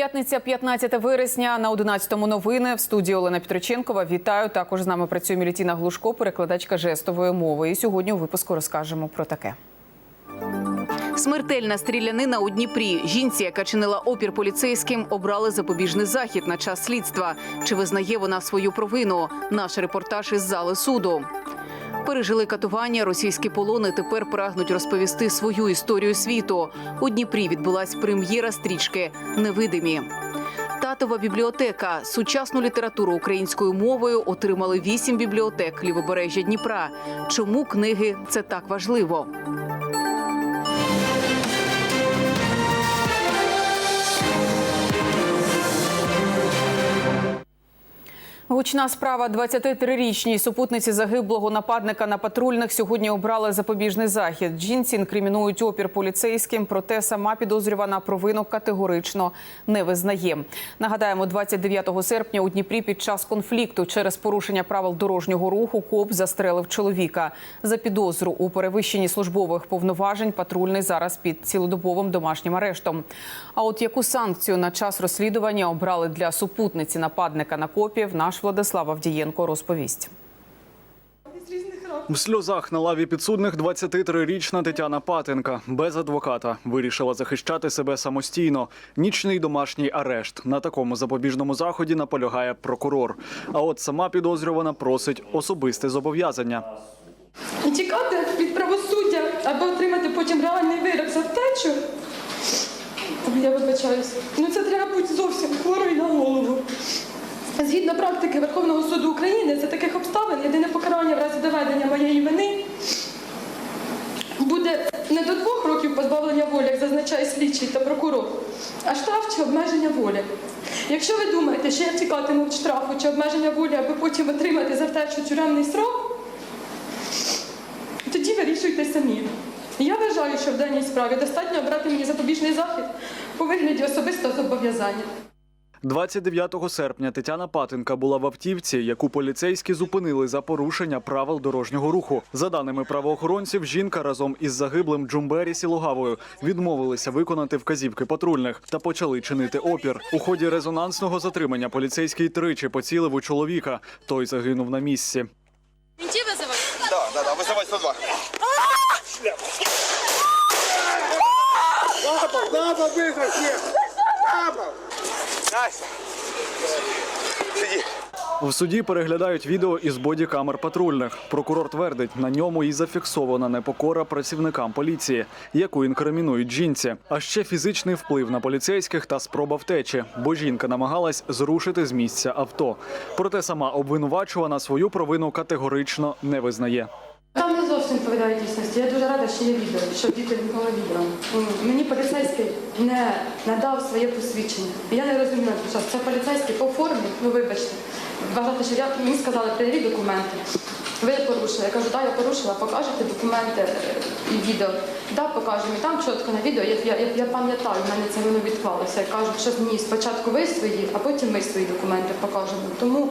П'ятниця, 15 вересня на 11-му новини в студії Олена Петриченкова. Вітаю. Також з нами працює Мілітіна Глушко, перекладачка жестової мови. І сьогодні у випуску розкажемо про таке. Смертельна стрілянина у Дніпрі. Жінці, яка чинила опір поліцейським, обрали запобіжний захід на час слідства. Чи визнає вона свою провину? Наш репортаж із зали суду. Пережили катування, російські полони тепер прагнуть розповісти свою історію світу. У Дніпрі відбулась прем'єра стрічки Невидимі. Татова бібліотека. Сучасну літературу українською мовою отримали вісім бібліотек лівобережжя Дніпра. Чому книги це так важливо? Гучна справа 23-річній супутниці загиблого нападника на патрульних сьогодні обрали запобіжний захід. Жінці інкримінують опір поліцейським, проте сама підозрювана провину категорично не визнає. Нагадаємо, 29 серпня у Дніпрі під час конфлікту через порушення правил дорожнього руху коп застрелив чоловіка. За підозру у перевищенні службових повноважень патрульний зараз під цілодобовим домашнім арештом. А от яку санкцію на час розслідування обрали для супутниці нападника на копів, наш Владислав Авдієнко розповість. В сльозах на лаві підсудних 23-річна Тетяна Патенка без адвоката вирішила захищати себе самостійно. Нічний домашній арешт на такому запобіжному заході наполягає прокурор. А от сама підозрювана просить особисте зобов'язання. Тікати від правосуддя, аби отримати потім реальний вирок за втечу. Я вибачаюсь. Ну це треба бути зовсім хворою на голову. Згідно практики Верховного суду України, за таких обставин єдине покарання в разі доведення моєї вини буде не до двох років позбавлення волі, як зазначає слідчий та прокурор, а штраф чи обмеження волі. Якщо ви думаєте, що я тікатиму від штрафу чи обмеження волі, аби потім отримати за втечу тюремний срок, тоді вирішуйте самі. Я вважаю, що в даній справі достатньо обрати мені запобіжний захід у вигляді особистого зобов'язання. 29 серпня Тетяна Патенка була в автівці, яку поліцейські зупинили за порушення правил дорожнього руху. За даними правоохоронців, жінка разом із загиблим Джумбері Сілугавою відмовилися виконати вказівки патрульних та почали чинити опір. У ході резонансного затримання поліцейський тричі поцілив у чоловіка. Той загинув на місці. Менти вызывать? Да, да, да, вызывай 102. Лапа, лапа, быстро, всех! Настя. Сиди. В суді переглядають відео із бодікамер патрульних. Прокурор твердить, на ньому і зафіксована непокора працівникам поліції, яку інкримінують жінці. А ще фізичний вплив на поліцейських та спроба втечі, бо жінка намагалась зрушити з місця авто. Проте сама обвинувачувана свою провину категорично не визнає. Відповідає дійсності. Я дуже рада, що є відео, що діти вимкнули відео. Мені поліцейський не надав своє посвідчення. Я не розумію, що це поліцейський по формі, ну вибачте. Вважати, що я мені сказали, перевірі документи. Ви порушили. Я кажу, да, я порушила, покажете документи е, і відео. Да, покажемо. І там чітко на відео, я, я, я, я пам'ятаю, в мене це воно відклалося. Я кажу, що ні, спочатку ви свої, а потім ми свої документи покажемо. Тому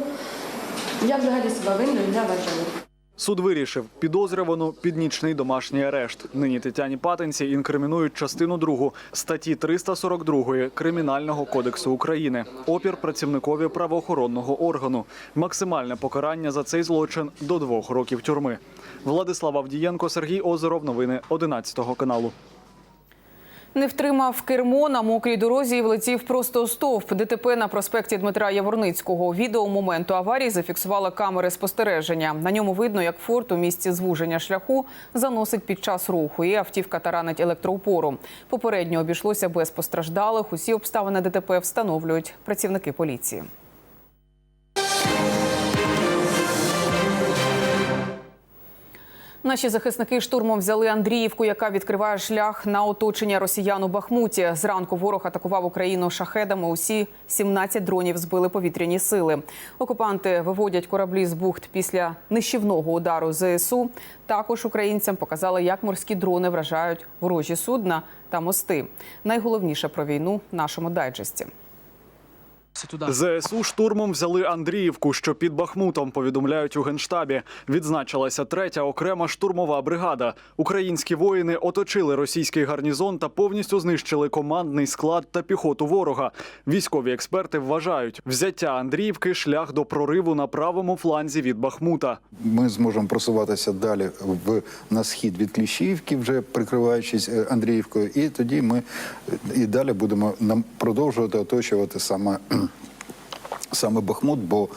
я взагалі себе винною не вважаю. Суд вирішив підозрювану під нічний домашній арешт. Нині Тетяні Патенці інкримінують частину другу статті 342 Кримінального кодексу України. Опір працівникові правоохоронного органу. Максимальне покарання за цей злочин до двох років тюрми. Владислав Авдієнко, Сергій Озеров. Новини 11 каналу. Не втримав кермо на мокрій дорозі і влетів просто стовп. ДТП на проспекті Дмитра Яворницького. Відео моменту аварії зафіксували камери спостереження. На ньому видно, як форт у місці звуження шляху заносить під час руху. І автівка таранить електроупору. Попередньо обійшлося без постраждалих. Усі обставини ДТП встановлюють працівники поліції. Наші захисники штурмом взяли Андріївку, яка відкриває шлях на оточення росіян у Бахмуті. Зранку ворог атакував Україну шахедами. Усі 17 дронів збили повітряні сили. Окупанти виводять кораблі з бухт після нищівного удару ЗСУ. Також українцям показали, як морські дрони вражають ворожі судна та мости. Найголовніше про війну в нашому дайджесті. ЗСУ штурмом взяли Андріївку, що під Бахмутом. Повідомляють у генштабі. Відзначилася третя окрема штурмова бригада. Українські воїни оточили російський гарнізон та повністю знищили командний склад та піхоту ворога. Військові експерти вважають, взяття Андріївки шлях до прориву на правому фланзі від Бахмута. Ми зможемо просуватися далі в на схід від Кліщіївки, вже прикриваючись е, Андріївкою, і тоді ми і далі будемо нам продовжувати оточувати саме. Саме Бахмут, бо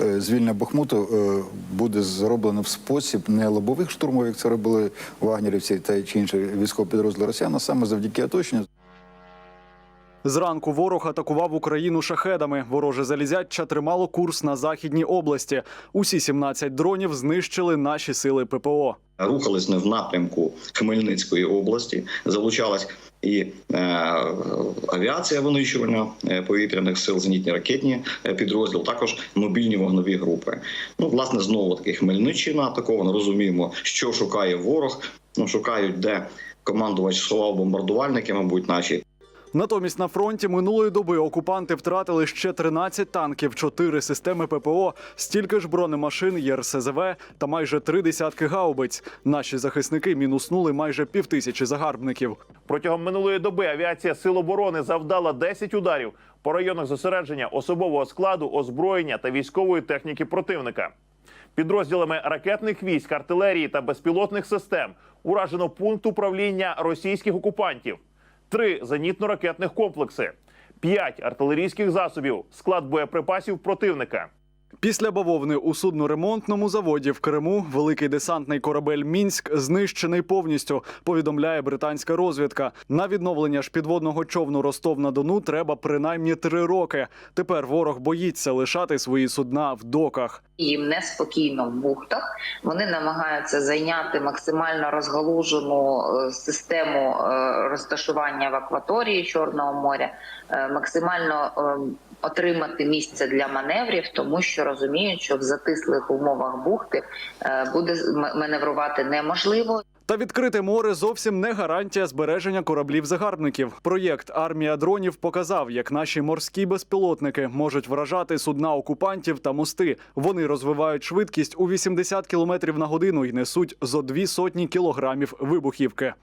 е, звільнення Бахмуту е, буде зроблено в спосіб не лобових штурмів, як це робили вагнерівці та чи інші військові підрозділи росіян, а саме завдяки оточенню. Зранку ворог атакував Україну шахедами. Вороже залізяча тримало курс на західній області. Усі 17 дронів знищили наші сили ППО. рухались не в напрямку Хмельницької області. Залучалась і е, авіація винищування е, повітряних сил, зенітні ракетні е, підрозділ, також мобільні вогнові групи. Ну, власне, знову таки Хмельниччина атакована. Розуміємо, що шукає ворог. Ну, шукають, де командувач сховав бомбардувальники, мабуть, наші. Натомість на фронті минулої доби окупанти втратили ще 13 танків, 4 системи ППО, стільки ж бронемашин, ЄРСЗВ та майже три десятки гаубиць. Наші захисники мінуснули майже півтисячі загарбників. Протягом минулої доби авіація Сил оборони завдала 10 ударів по районах зосередження особового складу, озброєння та військової техніки противника. Підрозділами ракетних військ, артилерії та безпілотних систем уражено пункт управління російських окупантів, три зенітно-ракетних комплекси, п'ять артилерійських засобів, склад боєприпасів противника. Після бавовни у судноремонтному заводі в Криму великий десантний корабель Мінськ знищений повністю. Повідомляє британська розвідка. На відновлення ж підводного човну Ростов на Дону треба принаймні три роки. Тепер ворог боїться лишати свої судна в доках. їм неспокійно в бухтах. Вони намагаються зайняти максимально розгалужену е, систему е, розташування в акваторії Чорного моря, е, максимально отримати місце для маневрів, тому що розуміють, що в затислих умовах бухти е, буде маневрувати неможливо. Та відкрите море зовсім не гарантія збереження кораблів загарбників. Проєкт Армія дронів показав, як наші морські безпілотники можуть вражати судна окупантів та мости. Вони розвивають швидкість у 80 км на годину і несуть зо дві сотні кілограмів вибухівки.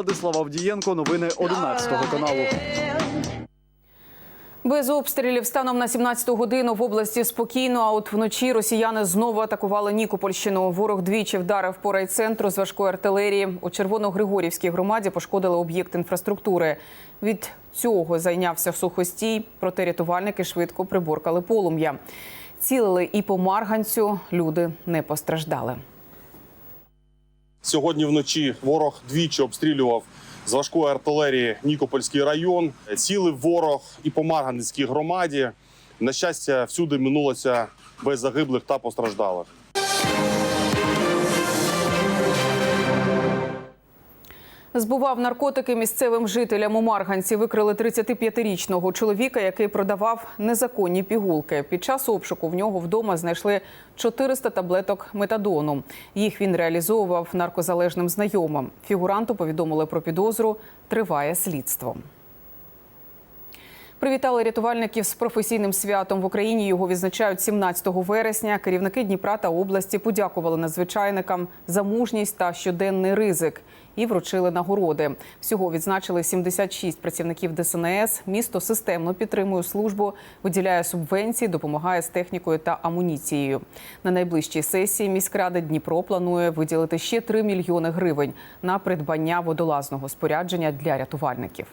Владислав Авдієнко, новини 11 каналу. Без обстрілів станом на 17-ту годину в області спокійно. А от вночі росіяни знову атакували Нікопольщину. Ворог двічі вдарив по райцентру з важкої артилерії. У Червоногригорівській громаді пошкодили об'єкт інфраструктури. Від цього зайнявся сухостій, проте рятувальники швидко приборкали полум'я. Цілили і по марганцю. Люди не постраждали. Сьогодні вночі ворог двічі обстрілював з важкої артилерії Нікопольський район. Цілив ворог і по Марганецькій громаді. На щастя, всюди минулося без загиблих та постраждалих. Збував наркотики місцевим жителям у Марганці. Викрили 35-річного чоловіка, який продавав незаконні пігулки. Під час обшуку в нього вдома знайшли 400 таблеток метадону. Їх він реалізовував наркозалежним знайомим. Фігуранту повідомили про підозру. Триває слідство. Привітали рятувальників з професійним святом в Україні. Його відзначають 17 вересня. Керівники Дніпра та області подякували надзвичайникам за мужність та щоденний ризик і вручили нагороди. Всього відзначили 76 працівників ДСНС. Місто системно підтримує службу, виділяє субвенції, допомагає з технікою та амуніцією. На найближчій сесії міськради Дніпро планує виділити ще 3 мільйони гривень на придбання водолазного спорядження для рятувальників.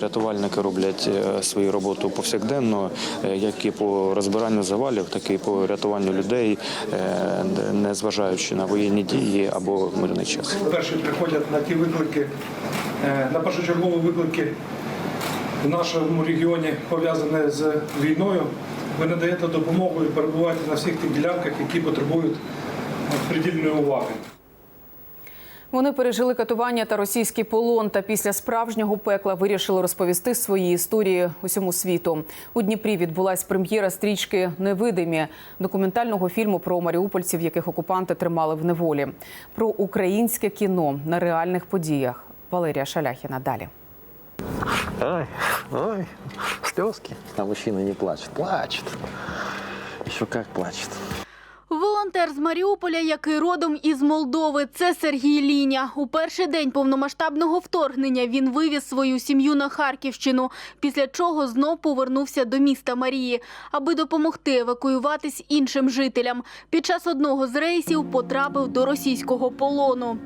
Рятувальники роблять е, свою роботу повсякденно, е, як і по розбиранню завалів, так і по рятуванню людей, е, не зважаючи на воєнні дії або мирний час. Перші приходять на ті виклики, на першочергові виклики в нашому регіоні пов'язані з війною. Ви надаєте допомогу і перебуваєте на всіх тих ділянках, які потребують придільної уваги. Вони пережили катування та російський полон. Та після справжнього пекла вирішили розповісти свої історії усьому світу. У Дніпрі відбулась прем'єра стрічки Невидимі документального фільму про маріупольців, яких окупанти тримали в неволі. Про українське кіно на реальних подіях. Валерія Шаляхіна. Далі. Ой, ой, слезки. А мужчина не плачет. Плачет. Еще как плачет. Волонтер з Маріуполя, який родом із Молдови, це Сергій Ліня. У перший день повномасштабного вторгнення він вивіз свою сім'ю на Харківщину, після чого знов повернувся до міста Марії, аби допомогти евакуюватись іншим жителям. Під час одного з рейсів потрапив до російського полону.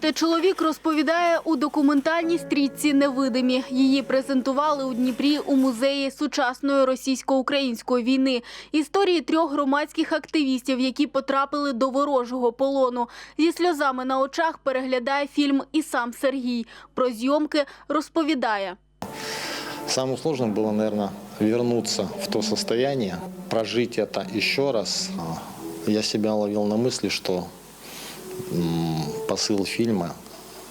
Про пережите чоловік розповідає у документальній стрічці Невидимі. Її презентували у Дніпрі у музеї сучасної російсько-української війни. Історії трьох громадських активістів, які потрапили до ворожого полону. Зі сльозами на очах переглядає фільм і сам Сергій. Про зйомки розповідає. Самым сложным было, наверное, вернуться в то состояние, прожить это еще раз. А, Я себя ловил на мысли, что м, посыл фильма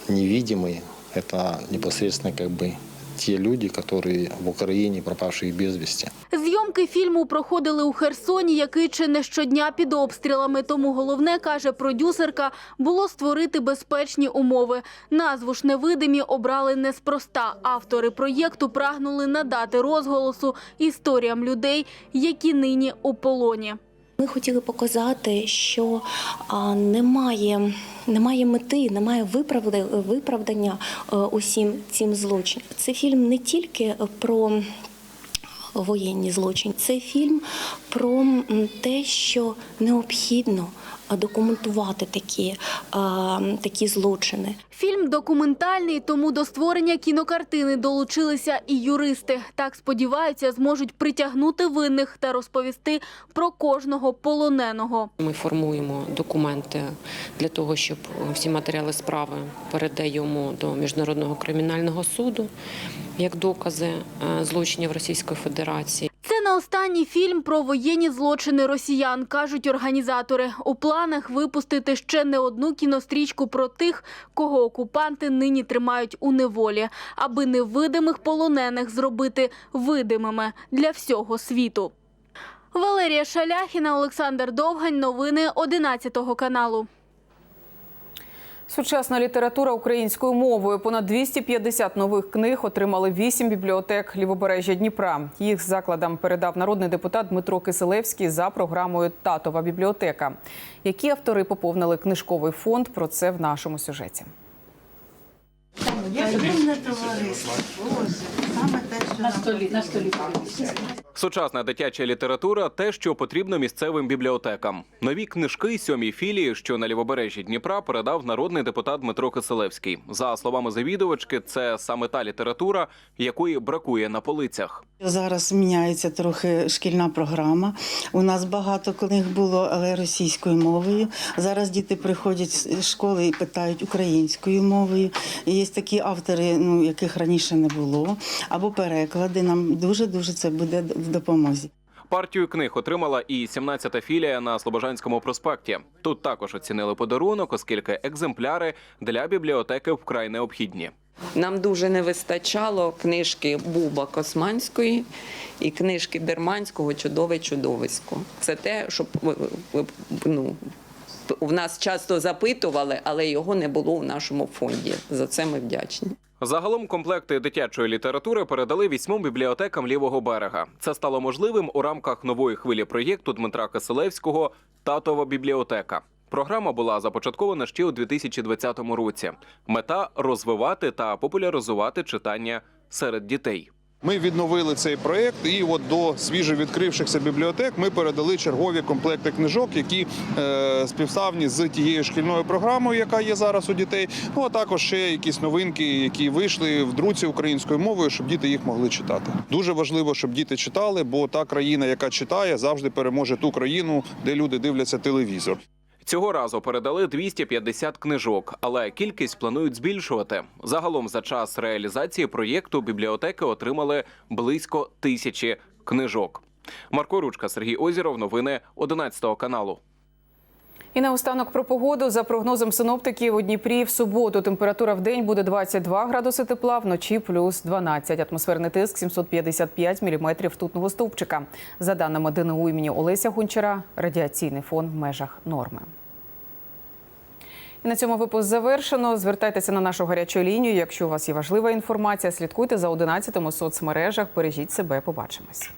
невидимый – это непосредственно как бы те люди, которые в Украине пропавшие без вести. Зйомки фільму проходили у Херсоні, який чи не щодня під обстрілами. Тому головне, каже продюсерка, було створити безпечні умови. Назву ж невидимі обрали неспроста. Автори проєкту прагнули надати розголосу історіям людей, які нині у полоні. Ми хотіли показати, що немає, немає мети, немає виправдання, е, усім цим злочинам. Це фільм не тільки про воєнні злочини, це фільм про те, що необхідно документувати такі, такі злочини. Фільм документальний, тому до створення кінокартини долучилися і юристи. Так сподіваються, зможуть притягнути винних та розповісти про кожного полоненого. Ми формуємо документи для того, щоб всі матеріали справи передаємо до міжнародного кримінального суду як докази е, злочинів Російської Федерації. Це не останній фільм про воєнні злочини росіян, кажуть організатори. У планах випустити ще не одну кінострічку про тих, кого окупанти нині тримають у неволі, аби невидимих полонених зробити видимими для всього світу. Валерія Шаляхіна, Олександр Довгань. Новини 11 каналу. Сучасна література українською мовою. Понад 250 нових книг отримали 8 бібліотек лівобережжя Дніпра. Їх закладам передав народний депутат Дмитро Киселевський за програмою Татова бібліотека. Які автори поповнили книжковий фонд? Про це в нашому сюжеті. Сучасна дитяча література те, що потрібно місцевим бібліотекам. Нові книжки сьомій філії, що на лівобережжі Дніпра, передав народний депутат Дмитро Киселевський. За словами завідувачки, це саме та література, якої бракує на полицях. Зараз міняється трохи шкільна програма. У нас багато книг було, але російською мовою. Зараз діти приходять з школи і питають українською мовою. І є такі автори, ну яких раніше не було, або переклади. Нам дуже дуже це буде в допомозі. Партію книг отримала і 17-та філія на Слобожанському проспекті. Тут також оцінили подарунок, оскільки екземпляри для бібліотеки вкрай необхідні. Нам дуже не вистачало книжки Буба Косманської і книжки Дерманського Чудове чудовисько. Це те, що ну, в нас часто запитували, але його не було в нашому фонді. За це ми вдячні. Загалом комплекти дитячої літератури передали вісьмом бібліотекам лівого берега. Це стало можливим у рамках нової хвилі проєкту Дмитра Киселевського Татова бібліотека. Програма була започаткована ще у 2020 році. Мета розвивати та популяризувати читання серед дітей. Ми відновили цей проєкт, і от до свіжо відкрившихся бібліотек ми передали чергові комплекти книжок, які е, співставні з тією шкільною програмою, яка є зараз у дітей. Ну а також ще якісь новинки, які вийшли в друці українською мовою, щоб діти їх могли читати. Дуже важливо, щоб діти читали, бо та країна, яка читає, завжди переможе ту країну, де люди дивляться телевізор. Цього разу передали 250 книжок, але кількість планують збільшувати. Загалом за час реалізації проєкту бібліотеки отримали близько тисячі книжок. Марко Ручка, Сергій Озіров, новини 11 каналу. І наостанок про погоду. За прогнозом синоптиків у Дніпрі в суботу температура в день буде 22 градуси тепла, вночі плюс 12. Атмосферний тиск 755 міліметрів ртутного стовпчика. За даними ДНУ імені Олеся Гончара, радіаційний фон в межах норми. І на цьому випуск завершено. Звертайтеся на нашу гарячу лінію. Якщо у вас є важлива інформація, слідкуйте за 11 у соцмережах. Бережіть себе. Побачимось.